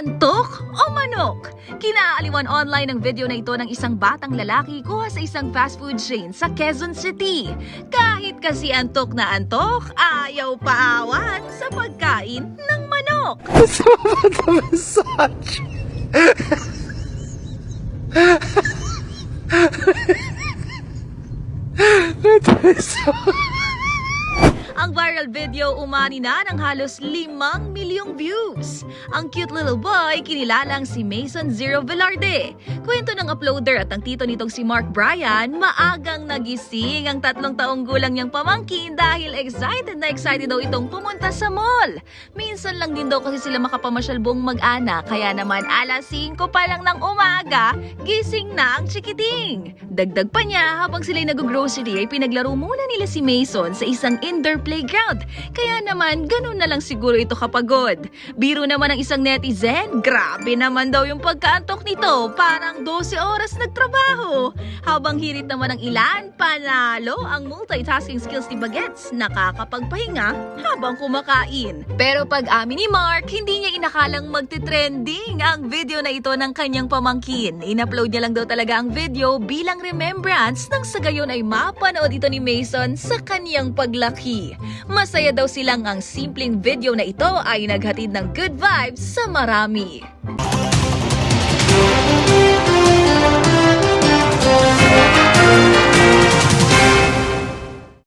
Antok o manok? Kinaaliwan online ang video na ito ng isang batang lalaki kuha sa isang fast food chain sa Quezon City. Kahit kasi antok na antok, ayaw paawat sa pagkain ng manok. massage. Ang viral video umani na ng halos 5 milyong views. Ang cute little boy kinilalang si Mason Zero Velarde. Kwento ng uploader at ang tito nitong si Mark Bryan, maagang nagising ang tatlong taong gulang niyang pamangkin dahil excited na excited daw itong pumunta sa mall. Minsan lang din daw kasi sila makapamasyal buong mag-ana, kaya naman alas 5 pa lang ng umaga, gising na ang chikiting. Dagdag pa niya, habang sila'y nag-grocery ay pinaglaro muna nila si Mason sa isang indoor playground. Kaya naman, ganun na lang siguro ito kapagod. Biro naman ng isang netizen, grabe naman daw yung pagkaantok nito, parang 12 oras nagtrabaho. Habang hirit naman ng ilan, panalo ang multitasking skills ni Bagets, nakakapagpahinga habang kumakain. Pero pag amin ni Mark, hindi niya inakalang magte-trending ang video na ito ng kanyang pamangkin. In-upload niya lang daw talaga ang video bilang remembrance nang sa gayon ay mapanood ito ni Mason sa kanyang paglaki. Masaya daw silang ang simpleng video na ito ay naghatid ng good vibes sa marami.